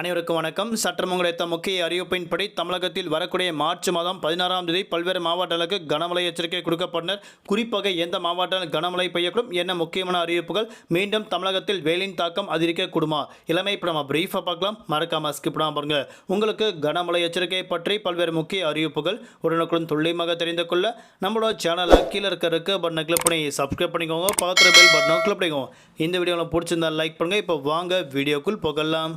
அனைவருக்கும் வணக்கம். சட்டமங்கலத்த முக்கிய அறிவிப்பின்படி தமிழகத்தில் வரக்கூடிய மார்ச் மாதம் பதினாறாம் தேதி பல்வேறு மாவட்டங்களுக்கு கனமழை எச்சரிக்கை கொடுக்கப்பட்டனர். குறிப்பாக எந்த மாவட்டம் கனமழை பெய்யக்கூடும் என்ன முக்கியமான அறிவிப்புகள்? மீண்டும் தமிழகத்தில் வெயிலின் தாக்கம் அதிகரிக்கக்கூடுமா? இளமை இப்போ நம்ம பிரீஃபாக பார்க்கலாம். மறக்காம ஸ்கிப் பண்ணாம பாருங்க. உங்களுக்கு கனமழை எச்சரிக்கை பற்றி பல்வேறு முக்கிய அறிவிப்புகள் உடனுக்குடன் துல்லியமாக தெரிந்து கொள்ள நம்மளோட சேனலை கீழே இருக்க இருக்க பட்டனை கிளிக் பண்ணி சப்ஸ்கிரைப் பண்ணிக்கோங்க. பக்கத்தில் பெல் பட்டனை கிளிக் பண்ணிக்கோங்க. இந்த வீடியோவில் பிடிச்சிருந்தா லைக் பண்ணுங்க. இப்போ வாங்க வீடியோக்குள் போகலாம்.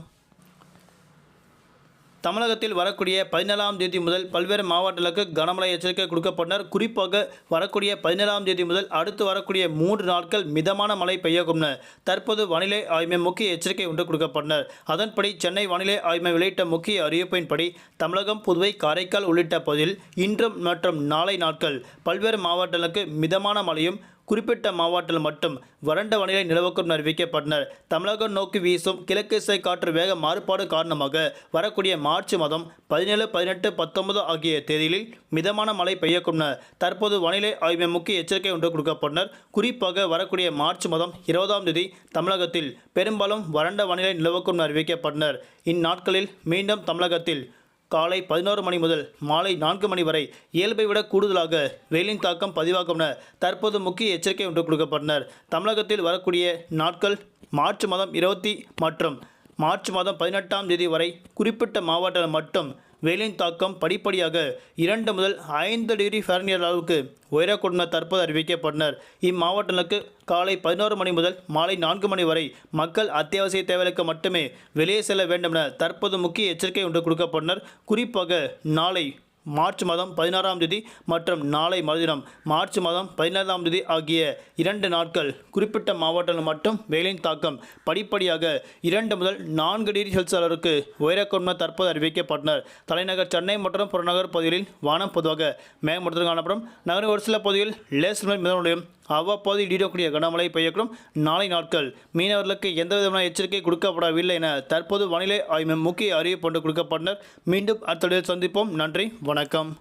தமிழகத்தில் வரக்கூடிய பதினேழாம் தேதி முதல் பல்வேறு மாவட்டங்களுக்கு கனமழை எச்சரிக்கை கொடுக்கப்பட்டனர். குறிப்பாக வரக்கூடிய பதினேழாம் தேதி முதல் அடுத்து வரக்கூடிய மூன்று நாட்கள் மிதமான மழை பெய்யக்கும்னு தற்போது வானிலை ஆய்வு முக்கிய எச்சரிக்கை ஒன்று கொடுக்கப்பட்டனர். அதன்படி சென்னை வானிலை ஆய்வு வெளியிட்ட முக்கிய அறிவிப்பின்படி தமிழகம் புதுவை காரைக்கால் உள்ளிட்ட பகுதியில் இன்றும் மற்றும் நாளை நாட்கள் பல்வேறு மாவட்டங்களுக்கு மிதமான மழையும் குறிப்பிட்ட மாவட்டத்தில் மட்டும் வறண்ட வானிலை நிலவுக்கும் அறிவிக்கப்பட்டனர். தமிழகம் நோக்கி வீசும் கிழக்கு இசை காற்று வேக மாறுபாடு காரணமாக வரக்கூடிய மார்ச் மாதம் பதினேழு பதினெட்டு பத்தொன்பது ஆகிய தேதிகளில் மிதமான மழை பெய்யக்கும் தற்போது வானிலை ஆய்வு முக்கிய எச்சரிக்கை ஒன்று கொடுக்கப்பட்டனர். குறிப்பாக வரக்கூடிய மார்ச் மாதம் இருபதாம் தேதி தமிழகத்தில் பெரும்பாலும் வறண்ட வானிலை நிலவுக்கும் அறிவிக்கப்பட்டனர். இந்நாட்களில் மீண்டும் தமிழகத்தில் காலை பதினோரு மணி முதல் மாலை நான்கு மணி வரை இயல்பை விட கூடுதலாக வெயிலின் தாக்கம் பதிவாகும் என தற்போது முக்கிய எச்சரிக்கை ஒன்று கொடுக்கப்பட்டனர். தமிழகத்தில் வரக்கூடிய நாட்கள் மார்ச் மாதம் இருபத்தி மற்றும் மார்ச் மாதம் பதினெட்டாம் தேதி வரை குறிப்பிட்ட மாவட்டத்தில் மட்டும் வெயிலின் தாக்கம் படிப்படியாக இரண்டு முதல் ஐந்து டிகிரி ஃபேரனியர் அளவுக்கு உயரக்கூடும் தற்போது அறிவிக்கப்பட்டனர். இம்மாவட்டங்களுக்கு காலை பதினோரு மணி முதல் மாலை நான்கு மணி வரை மக்கள் அத்தியாவசிய தேவைகளுக்கு மட்டுமே வெளியே செல்ல வேண்டும் என தற்போது முக்கிய எச்சரிக்கை ஒன்று கொடுக்கப்பட்டனர். குறிப்பாக நாளை மார்ச் மாதம் பதினாறாம் தேதி மற்றும் நாளை மறுதினம். மார்ச் மாதம் பதினாறாம் தேதி ஆகிய இரண்டு நாட்கள் குறிப்பிட்ட மாவட்டங்கள் மட்டும் வெயிலின் தாக்கம். படிப்படியாக இரண்டு முதல் நான்கு டிகிரி செல்சியஸ் அளவிற்கு உயரக்கூடும் தற்போது அறிவிக்கப்பட்டனர் தலைநகர் சென்னை மற்றும் புறநகர் பகுதிகளில் வானம் பொதுவாக மேம்படுத்தம் காணப்படும். நகரின் ஒரு சில பகுதியில் லேசர் மிதமுடையும் அவ்வப்போது இடிடக்கூடிய கனமழை பெய்யக்கூடும். நாளை நாட்கள் மீனவர்களுக்கு எந்த விதமான எச்சரிக்கை கொடுக்கப்படவில்லை என தற்போது வானிலை ஆய்வு முக்கிய அறிவிப்பு கொண்டு கொடுக்கப்பட்டனர் மீண்டும் அடுத்த சந்திப்போம். நன்றி. வணக்கம்.